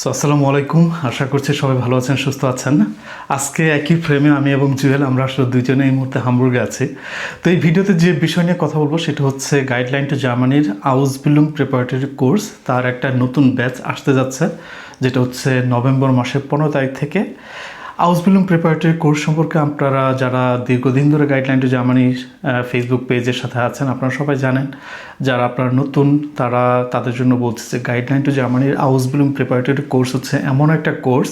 So আসসালামু আলাইকুম। আশা করছি সবাই ভালো আছেন, সুস্থ আছেন। আজকে একই ফ্রেমে আমি এবং জুয়েল, আমরা আসলে দুইজনে এই মুহূর্তে হামবুর্গে আছি। তো এই ভিডিওতে যে বিষয় নিয়ে কথা বলব, সেটা হচ্ছে গাইডলাইন টু জার্মানির আউস বিলুম প্রিপারেটরি কোর্স তার একটা নতুন ব্যাচ আসতে যাচ্ছে, যেটা হচ্ছে নভেম্বর মাসের পনেরো তারিখ থেকে। আউসবিলুম প্রিপারেটরি কোর্স সম্পর্কে আপনারা যারা দীর্ঘদিন ধরে গাইডলাইন টু জার্মানি ফেসবুক পেজের সাথে আছেন, আপনারা সবাই জানেন, যারা আপনারা নতুন, তারা তাদের জন্য বলছে যে গাইডলাইন টু জার্মানির আউসবিলুম প্রিপারেটরি কোর্স হচ্ছে এমন একটা কোর্স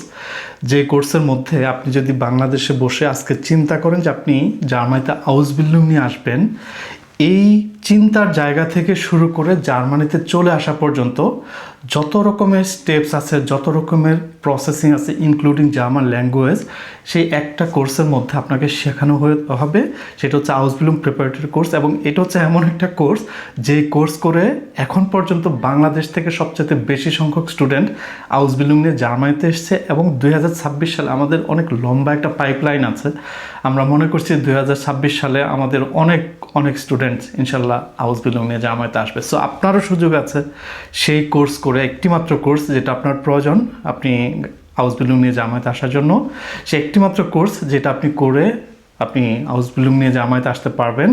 যে কোর্সের মধ্যে আপনি যদি বাংলাদেশে বসে আজকে চিন্তা করেন যে আপনি জার্মানিতে আউসবিল্ডিং নিয়ে আসবেন, এই চিন্তার জায়গা থেকে শুরু করে জার্মানিতে চলে আসা পর্যন্ত যত রকমের স্টেপস আছে, যত রকমের প্রসেসিং আছে ইনক্লুডিং জার্মান ল্যাঙ্গুয়েজ সেই একটা কোর্সের মধ্যে আপনাকে শেখানো হয়ে হবে। সেটা হচ্ছে আউস আউসবিলুম প্রিপারেটরি কোর্স এবং এটা হচ্ছে এমন একটা কোর্স যে কোর্স করে এখন পর্যন্ত বাংলাদেশ থেকে সবচেয়ে বেশি সংখ্যক স্টুডেন্ট আউস আউসবিলুম নিয়ে জার্মানিতে এসছে এবং দু হাজার ছাব্বিশ সালে আমাদের অনেক লম্বা একটা পাইপলাইন আছে। আমরা মনে করছি দুই হাজার ছাব্বিশ সালে আমাদের অনেক অনেক স্টুডেন্টস ইনশাল্লাহ হাউস বিল্ডিং নিয়ে জামায়াতে আসবে। সো আপনারও সুযোগ আছে সেই কোর্স করে, একটিমাত্র কোর্স যেটা আপনার প্রয়োজন আপনি হাউস বিল্ডিং নিয়ে জামায়াতে আসার জন্য। সে একটিমাত্র কোর্স যেটা আপনি করে আপনি হাউস বিল্ডিং নিয়ে জামায়াতে আসতে পারবেন।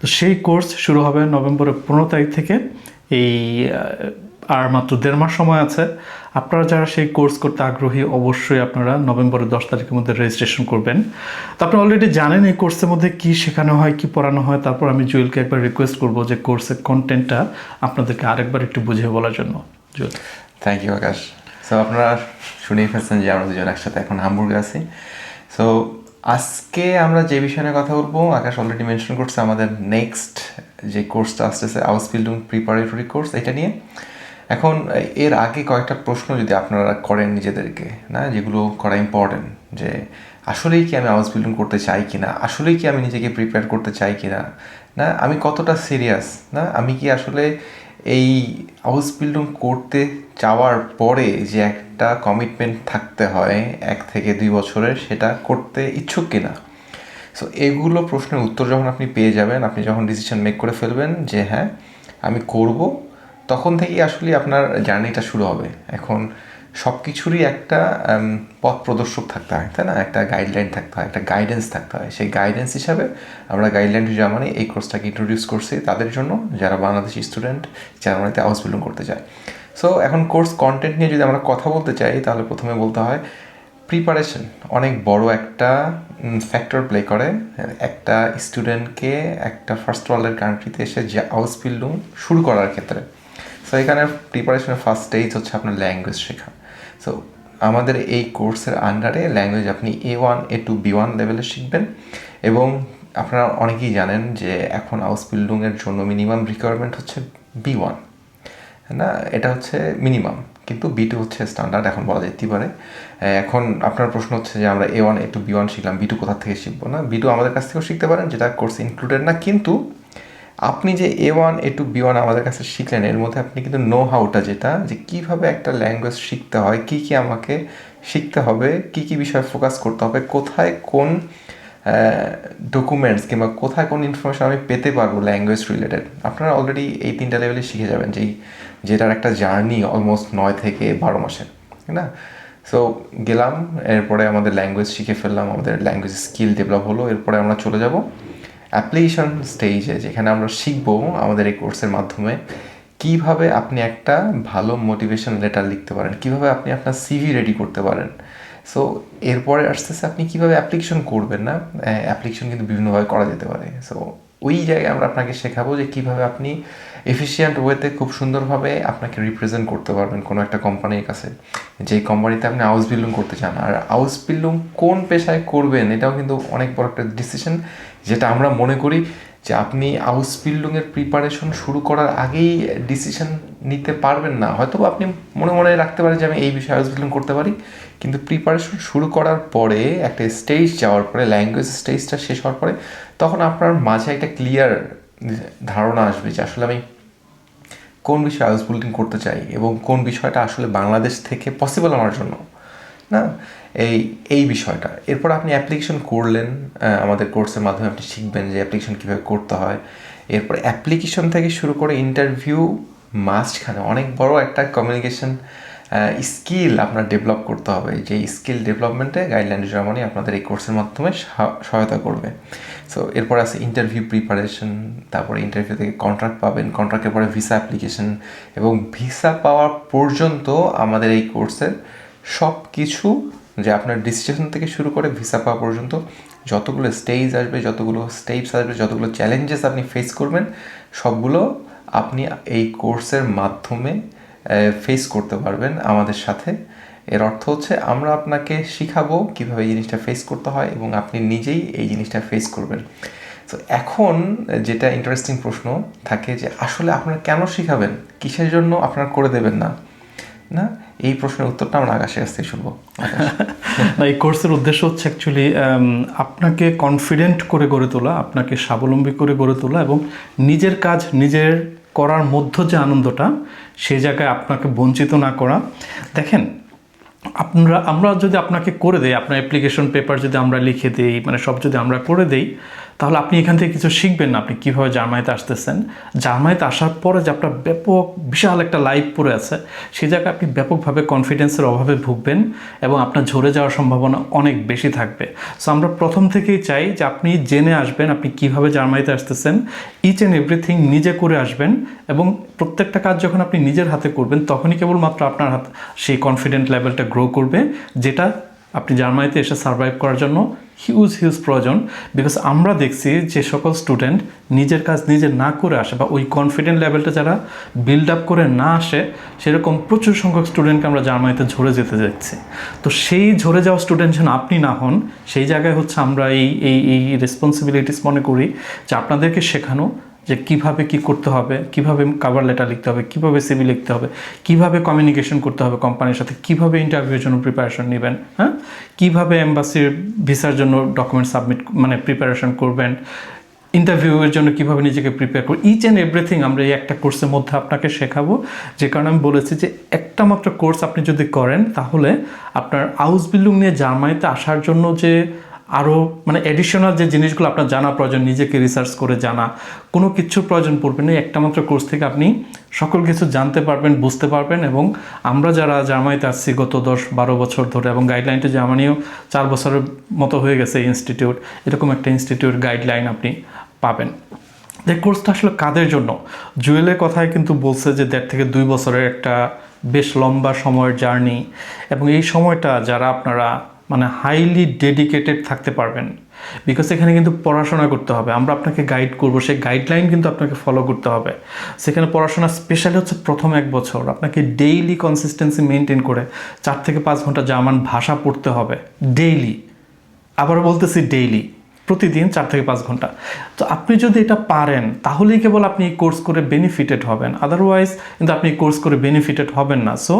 তো সেই কোর্স শুরু হবে নভেম্বরের পনেরো তারিখ থেকে। এই আর মাত্র দেড় মাস সময় আছে। আপনারা যারা সেই কোর্স করতে আগ্রহী, অবশ্যই আপনারা নভেম্বরের দশ তারিখের মধ্যে রেজিস্ট্রেশন করবেন। তো আপনি অলরেডি জানেন এই কোর্সের মধ্যে কি শেখানো হয়, কি পড়ানো হয়। তারপর আমি জুয়েলকে একবার রিকোয়েস্ট করব যে কোর্সের কন্টেন্টটা আপনাদেরকে আরেকবার একটু বুঝিয়ে বলার জন্য। Jewel. Thank you Akash. So আপনারা শুনেই ফেলছেন যে আমরা দুজন একসাথে এখন হামবুর্গে আছি। সো আজকে আমরা যে বিষয় নিয়ে কথা বলব, আকাশ অলরেডি মেনশন করছে আমাদের নেক্সট যে কোর্সটা আসতেছে হাউস বিল্ডিং প্রিপারেটরি কোর্স, এটা নিয়ে। এখন, এর আগে কয়েকটা প্রশ্ন যদি আপনারা করেন নিজেদেরকে, না, যেগুলো করা ইম্পর্টেন্ট যে আসলেই কি আমি হাউস বিল্ডিং করতে চাই কি না আসলেই কি আমি নিজেকে প্রিপেয়ার করতে চাই কিনা, না না আমি কতটা সিরিয়াস না, আমি কি আসলে এই হাউস বিল্ডিং করতে চাওয়ার পরে যে একটা কমিটমেন্ট থাকতে হয় এক থেকে দুই বছরের, সেটা করতে ইচ্ছুক কিনা? সো এগুলো প্রশ্নের উত্তর যখন আপনি পেয়ে যাবেন, আপনি যখন ডিসিশন মেক করে ফেলবেন যে হ্যাঁ আমি করব তখন থেকেই আসলে আপনার জার্নিটা শুরু হবে। এখন সব কিছুরই একটা পথ প্রদর্শক থাকতে হয়, তাই না? একটা গাইডলাইন থাকতে হয়, একটা গাইডেন্স থাকতে হয়। সেই গাইডেন্স হিসাবে আমরা গাইডলাইন টু জার্মানি এই কোর্সটাকে ইন্ট্রোডিউস করছি। তাদের জন্য যারা বাংলাদেশি স্টুডেন্ট জার্মানিতে হাউস বিল্ডিং করতে চায়। সো এখন কোর্স কন্টেন্ট নিয়ে যদি আমরা কথা বলতে চাই, তাহলে প্রথমে বলতে হয় প্রিপারেশন অনেক বড় একটা ফ্যাক্টর প্লে করে। একটা স্টুডেন্টকে একটা ফার্স্ট ওয়ার্ল্ডের কান্ট্রিতে এসে যে হাউস বিল্ডিং শুরু করার ক্ষেত্রে। সো এখানে প্রিপারেশনের ফার্স্ট স্টেজ হচ্ছে আপনার ল্যাঙ্গুয়েজ শেখা। সো আমাদের এই কোর্সের আন্ডারে ল্যাঙ্গুয়েজ আপনি A one A two B one লেভেলে শিখবেন এবং আপনারা অনেকেই জানেন যে এখন হাউস বিল্ডিংয়ের জন্য মিনিমাম রিকোয়ারমেন্ট হচ্ছে বি ওয়ান না, এটা হচ্ছে মিনিমাম কিন্তু বি টু হচ্ছে স্ট্যান্ডার্ড এখন বলা যেতেই পারে। এখন আপনার প্রশ্ন হচ্ছে যে আমরা A one A two B one শিখলাম বি টু কোথা থেকে শিখব? না বি টু আমাদের কাছ থেকেও শিখতে পারেন, যেটা কোর্স ইনক্লুডেড না, কিন্তু আপনি যে A one A two B one আমাদের কাছে শিখলেন, এর মধ্যে আপনি কিন্তু নো হাউটা যেটা, যে কীভাবে একটা ল্যাঙ্গুয়েজ শিখতে হয়, কি কি আমাকে শিখতে হবে, কি কি বিষয়ে ফোকাস করতে হবে, কোথায় কোন ডকুমেন্টস কিংবা কোথায় কোন ইনফরমেশন আমি পেতে পারব ল্যাঙ্গুয়েজ রিলেটেড আপনারা অলরেডি এই তিনটা লেভেলে শিখে যাবেন, যেই, যেটার একটা জার্নি অলমোস্ট নয় থেকে বারো মাসের তাই না? সো গেলাম, এরপরে আমাদের ল্যাঙ্গুয়েজ শিখে ফেললাম, আমাদের ল্যাঙ্গুয়েজ স্কিল ডেভেলপ হলো, এরপরে আমরা চলে যাব। অ্যাপ্লিকেশন স্টেজে যেখানে আমরা শিখব আমাদের এই কোর্সের মাধ্যমে, কীভাবে আপনি একটা ভালো মোটিভেশন লেটার লিখতে পারেন, কীভাবে আপনি আপনার সিভি রেডি করতে পারেন। সো এরপরে আস্তে আস্তে আপনি কীভাবে অ্যাপ্লিকেশন করবেন না অ্যাপ্লিকেশন কিন্তু বিভিন্নভাবে করা যেতে পারে। সো ওই জায়গায় আমরা আপনাকে শেখাবো যে কীভাবে আপনি এফিসিয়েন্ট ওয়েতে খুব সুন্দরভাবে আপনাকে রিপ্রেজেন্ট করতে পারবেন কোনো একটা কোম্পানির কাছে। যে কোম্পানিতে আপনি হাউস বিল্ডিং করতে চান। আর হাউস বিল্ডিং কোন পেশায় করবেন এটাও কিন্তু অনেক বড় একটা ডিসিশন যেটা আমরা মনে করি যে আপনি হাউস বিল্ডিংয়ের প্রিপারেশন শুরু করার আগেই ডিসিশন নিতে পারবেন না। হয়তো আপনি মনে মনে রাখতে পারেন যে আমি এই বিষয়ে বিল্ডিং করতে পারি। কিন্তু প্রিপারেশন শুরু করার পরে, একটা স্টেজ যাওয়ার পরে ল্যাঙ্গুয়েজ স্টেজটা শেষ হওয়ার পরে, তখন আপনার মাঝে একটা ক্লিয়ার ধারণা আসবে যে আসলে আমি কোন বিষয়ে হাউস বিল্ডিং করতে চাই এবং কোন বিষয়টা আসলে বাংলাদেশ থেকে পসিবল আমার জন্য। না? এই এই বিষয়টা। এরপর আপনি অ্যাপ্লিকেশন করলেন আমাদের কোর্সের মাধ্যমে আপনি শিখবেন যে অ্যাপ্লিকেশন কীভাবে করতে হয়। এরপর অ্যাপ্লিকেশন থেকে শুরু করে ইন্টারভিউ মাঝখানে অনেক বড় একটা কমিউনিকেশন স্কিল আপনার ডেভেলপ করতে হবে। যে স্কিল ডেভেলপমেন্টে গাইডলাইন জার্মানি আপনাদের এই কোর্সের মাধ্যমে সহায়তা করবে। সো এরপর আছে ইন্টারভিউ প্রিপারেশন তারপরে ইন্টারভিউ থেকে কন্ট্রাক্ট পাবেন। কন্ট্রাক্টের পরে ভিসা অ্যাপ্লিকেশন এবং ভিসা পাওয়া পর্যন্ত আমাদের এই কোর্সের সব কিছু যে আপনার ডিসিশন থেকে শুরু করে ভিসা পাওয়া পর্যন্ত যতগুলো স্টেজ আসবে, যতগুলো স্টেপস আসবে, যতগুলো চ্যালেঞ্জেস আপনি ফেস করবেন, সবগুলো আপনি এই কোর্সের মাধ্যমে ফেস করতে পারবেন আমাদের সাথে। এর অর্থ হচ্ছে আমরা আপনাকে শিখাবো কীভাবে এই জিনিসটা ফেস করতে হয় এবং আপনি নিজেই এই জিনিসটা ফেস করবেন। তো এখন যেটা ইন্টারেস্টিং প্রশ্ন থাকে যে আসলে আপনারা কেন শিখাবেন? কিসের জন্য আপনারা করে দেবেন না? না? এই প্রশ্নের উত্তরটা আমরা আকাশের কাছ থেকে শুনব। না, এই কোর্সের উদ্দেশ্য হচ্ছে অ্যাকচুয়ালি আপনাকে কনফিডেন্ট করে গড়ে তোলা, আপনাকে স্বাবলম্বী করে গড়ে তোলা এবং নিজের কাজ নিজের করার মধ্য যে আনন্দটা, সে জায়গায় আপনাকে বঞ্চিত না করা। দেখেন, আপনারা, আমরা যদি আপনাকে করে দেই, আপনার অ্যাপ্লিকেশন পেপার যদি আমরা লিখে দিই মানে সব যদি আমরা করে দেই তাহলে আপনি এখান থেকে কিছু শিখবেন না আপনি কীভাবে জার্মানিতে আসতেছেন। জার্মানিতে আসার পরে যে আপনার ব্যাপক, বিশাল একটা লাইফ পড়ে আছে সেই জায়গায় আপনি ব্যাপকভাবে কনফিডেন্সের অভাবে ভুগবেন এবং আপনার ঝরে যাওয়ার সম্ভাবনা অনেক বেশি থাকবে। সো আমরা প্রথম থেকেই চাই যে আপনি জেনে আসবেন আপনি কীভাবে জার্মানিতে আসতেছেন ইচ অ্যান্ড এভরিথিং নিজে করে আসবেন এবং প্রত্যেকটা কাজ যখন আপনি নিজের হাতে করবেন, তখনই কেবলমাত্র আপনার হাত, সেই কনফিডেন্ট লেভেলটা গ্রো করবে, যেটা আপনি জার্মানিতে এসে সার্ভাইভ করার জন্য হিউজ হিউজ প্রয়োজন বিকজ আমরা দেখছি যে সকল স্টুডেন্ট নিজের কাজ নিজে না করে আসে বা ওই কনফিডেন্ট লেভেলটা যারা বিল্ড আপ করে না আসে, সেরকম প্রচুর সংখ্যক স্টুডেন্টকে আমরা জার্মানিতে ঝরে যেতে দেখছি। তো সেই ঝরে যাওয়া স্টুডেন্ট যেন আপনি না হন, সেই জায়গায় হচ্ছে আমরা এই এই এই রেসপন্সিবিলিটিস মনে করি যে আপনাদেরকে শেখানো যে কীভাবে কি করতে হবে, কীভাবে কাভার লেটার লিখতে হবে, কীভাবে সিভি লিখতে হবে, কীভাবে কমিউনিকেশন করতে হবে কোম্পানির সাথে, কীভাবে ইন্টারভিউর জন্য প্রিপারেশন নেবেন হ্যাঁ? কীভাবে এম্বাসির ভিসার জন্য ডকুমেন্ট সাবমিট মানে প্রিপারেশন করবেন ইন্টারভিউয়ের জন্য কীভাবে নিজেকে প্রিপেয়ার করব ইচ অ্যান্ড এভরিথিং আমরা এই একটা কোর্সের মধ্যে আপনাকে শেখাবো, যে কারণে আমি বলেছি যে একটা মাত্র কোর্স আপনি যদি করেন, তাহলে আপনার হাউস বিল্ডিং নিয়ে জার্মানিতে আসার জন্য যে আরও মানে অ্যাডিশনাল যে জিনিসগুলো আপনার জানা প্রয়োজন, নিজেকে রিসার্চ করে জানা, কোনো কিছুর প্রয়োজন পড়বে না। একটা মাত্র কোর্স থেকে আপনি সকল কিছু জানতে পারবেন, বুঝতে পারবেন এবং আমরা যারা জার্মানিতে আসছি গত দশ বারো বছর ধরে এবং গাইডলাইনটা জার্মানিও চার বছরের মতো হয়ে গেছে ইনস্টিটিউট এরকম একটা ইনস্টিটিউট গাইডলাইন আপনি পাবেন। এই কোর্সটা আসলে কাদের জন্য? জুয়েলের কথায় কিন্তু বলছে যে দেড় থেকে দুই বছরের একটা বেশ লম্বা সময়ের জার্নি এবং এই সময়টা যারা আপনারা মানে হাইলি ডেডিকেটেড থাকতে পারবেন। বিকজ এখানে কিন্তু পড়াশোনা করতে হবে। আমরা আপনাকে গাইড করব। সেই গাইডলাইন কিন্তু আপনাকে ফলো করতে হবে। সেখানে পড়াশোনা স্পেশালি হচ্ছে প্রথম এক বছর। আপনাকে ডেইলি কনসিস্টেন্সি মেনটেন করে চার থেকে পাঁচ ঘণ্টা জার্মান ভাষা পড়তে হবে। ডেইলি আবার বলতেছি ডেইলি প্রতিদিন চার থেকে পাঁচ ঘণ্টা। তো আপনি যদি এটা পারেন, তাহলেই কেবল আপনি এই কোর্স করে বেনিফিটেড হবেন। আদারওয়াইজ কিন্তু আপনি কোর্স করে বেনিফিটেড হবেন না। সো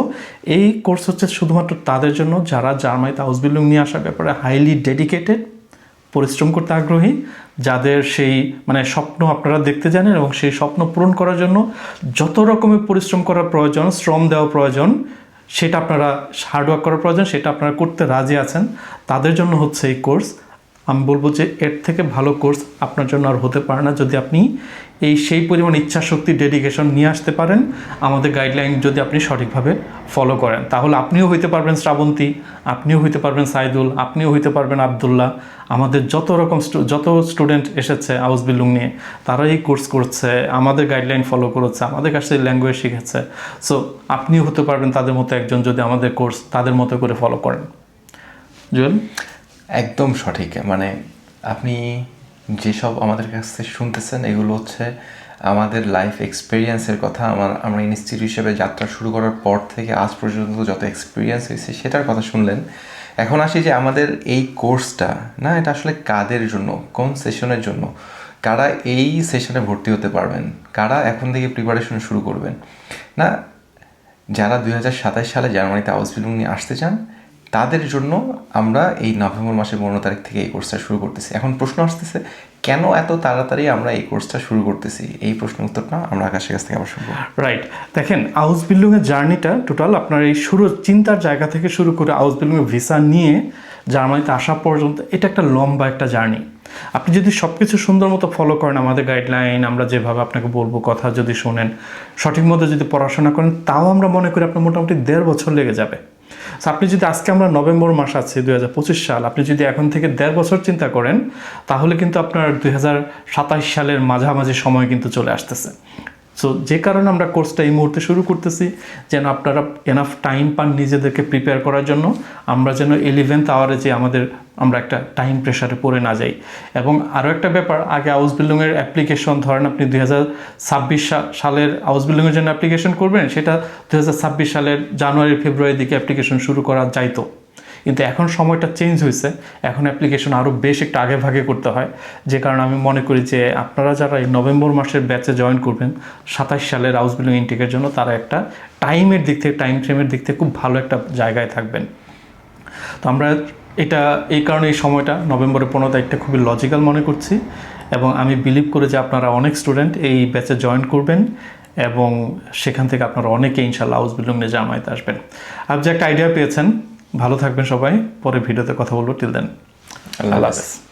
এই কোর্স হচ্ছে শুধুমাত্র তাদের জন্য যারা জার্মানিতে হাউস বিল্ডিং নিয়ে আসার ব্যাপারে হাইলি ডেডিকেটেড পরিশ্রম করতে আগ্রহী, যাদের সেই মানে স্বপ্ন আপনারা দেখতে জানেন এবং সেই স্বপ্ন পূরণ করার জন্য যত রকমের পরিশ্রম করার প্রয়োজন, শ্রম দেওয়া প্রয়োজন, সেটা আপনারা হার্ডওয়ার্ক করার প্রয়োজন, সেটা আপনারা করতে রাজি আছেন, তাদের জন্য হচ্ছে এই কোর্স আমি বলব যে এর থেকে ভালো কোর্স আপনার জন্য আর হতে পারে না। যদি আপনি এই সেই পরিমাণ ইচ্ছা শক্তি ডেডিকেশন নিয়ে আসতে পারেন, আমাদের গাইডলাইন যদি আপনি সঠিকভাবে ফলো করেন। তাহলে আপনিও হইতে পারবেন শ্রাবন্তী, আপনিও হইতে পারবেন সাইদুল, আপনিও হইতে পারবেন আবদুল্লাহ। আমাদের যত রকম যত স্টুডেন্ট এসেছে হাউস বিল্ডিং নিয়ে তারা এই কোর্স করছে, আমাদের গাইডলাইন ফলো করেছে, আমাদের কাছে ল্যাঙ্গুয়েজ শিখেছে। সো আপনিও হতে পারবেন তাদের মতো একজন যদি আমাদের কোর্স তাদের মতো করে ফলো করেন। জুয়েল? একদম সঠিক। মানে আপনি যেসব আমাদের কাছ থেকে শুনতেছেন, এগুলো হচ্ছে আমাদের লাইফ এক্সপিরিয়েন্সের কথা। আমার, আমরা ইনস্টিটিউট হিসেবে যাত্রা শুরু করার পর থেকে আজ পর্যন্ত যত এক্সপিরিয়েন্স হয়েছে, সেটার কথা শুনলেন। এখন আসি যে আমাদের এই কোর্সটা না, এটা আসলে কাদের জন্য? কোন সেশনের জন্য? কারা এই সেশনে ভর্তি হতে পারবেন? কারা এখন থেকে প্রিপারেশন শুরু করবেন? না, যারা দু হাজার সাতাশ সালে জার্মানিতে হাউস বিল্ডিং নিয়ে আসতে চান তাদের জন্য আমরা এই নভেম্বর মাসের পনেরো তারিখ থেকে এই কোর্সটা শুরু করতেছি। এখন প্রশ্ন আসতেছে, কেন এত তাড়াতাড়ি আমরা এই কোর্সটা শুরু করতেছি? এই প্রশ্নের উত্তরটা আমরা আকাশের কাছ থেকে আবার শুনব। রাইট দেখেন হাউস বিল্ডিংয়ের জার্নিটা টোটাল আপনার এই শুরু, চিন্তার জায়গা থেকে শুরু করে হাউস বিল্ডিংয়ের ভিসা নিয়ে জার্মানিতে আসা পর্যন্ত, এটা একটা লম্বা একটা জার্নি। আপনি যদি সব কিছু সুন্দর মতো ফলো করেন আমাদের গাইডলাইন আমরা যেভাবে আপনাকে বলব কথা যদি শোনেন, সঠিক মতো যদি পড়াশোনা করেন, তাও আমরা মনে করি আপনার মোটামুটি দেড় বছর লেগে যাবে। আপনি যদি আজকে আমরা নভেম্বর মাস আছি, দুই সাল, আপনি যদি এখন থেকে দেড় বছর চিন্তা করেন, তাহলে কিন্তু আপনার দুই হাজার সাতাশ সালের মাঝামাঝি সময় কিন্তু চলে আসতেছে। সো যে কারণে আমরা কোর্সটা এই মুহূর্তে শুরু করতেছি, যেন আপনারা এনাফ টাইম পান নিজেদেরকে প্রিপেয়ার করার জন্য। আমরা যেন ইলেভেন্থ আওয়ারে যে আমাদের, আমরা একটা টাইম প্রেশারে পড়ে না যাই। এবং আরও একটা ব্যাপার, আগে হাউস বিল্ডিংয়ের অ্যাপ্লিকেশন ধরেন আপনি দুই হাজার ছাব্বিশ সালের হাউস বিল্ডিংয়ের জন্য অ্যাপ্লিকেশন করবেন, সেটা দুই হাজার ছাব্বিশ সালের জানুয়ারি, ফেব্রুয়ারির দিকে অ্যাপ্লিকেশন শুরু করা যাইতো। কিন্তু এখন সময়টা চেঞ্জ হয়েছে। এখন অ্যাপ্লিকেশন আরও বেশ একটু আগে ভাগে করতে হয়। যে কারণে আমি মনে করি যে আপনারা যারা এই নভেম্বর মাসের ব্যাচে জয়েন করবেন সাতাশ সালের হাউস বিল্ডিং ইনটেকের জন্য তারা একটা টাইমের দিক থেকে টাইম ফ্রেমের দিক থেকে খুব ভালো একটা জায়গায় থাকবেন। তো আমরা এটা, এই কারণে এই সময়টা, নভেম্বরের পনেরো তারিখটা খুবই লজিক্যাল মনে করছি এবং আমি বিলিভ করে যে আপনারা অনেক স্টুডেন্ট এই ব্যাচে জয়েন করবেন এবং সেখান থেকে আপনারা অনেকে ইনশাল্লাহ হাউস বিল্ডিং নিয়ে জামায়াতে আসবেন। আপনি যে একটা আইডিয়া পেয়েছেন ভালো থাকবেন সবাই পরে ভিডিওতে কথা বলব। টিল দেন আল্লাহ হাফেজ।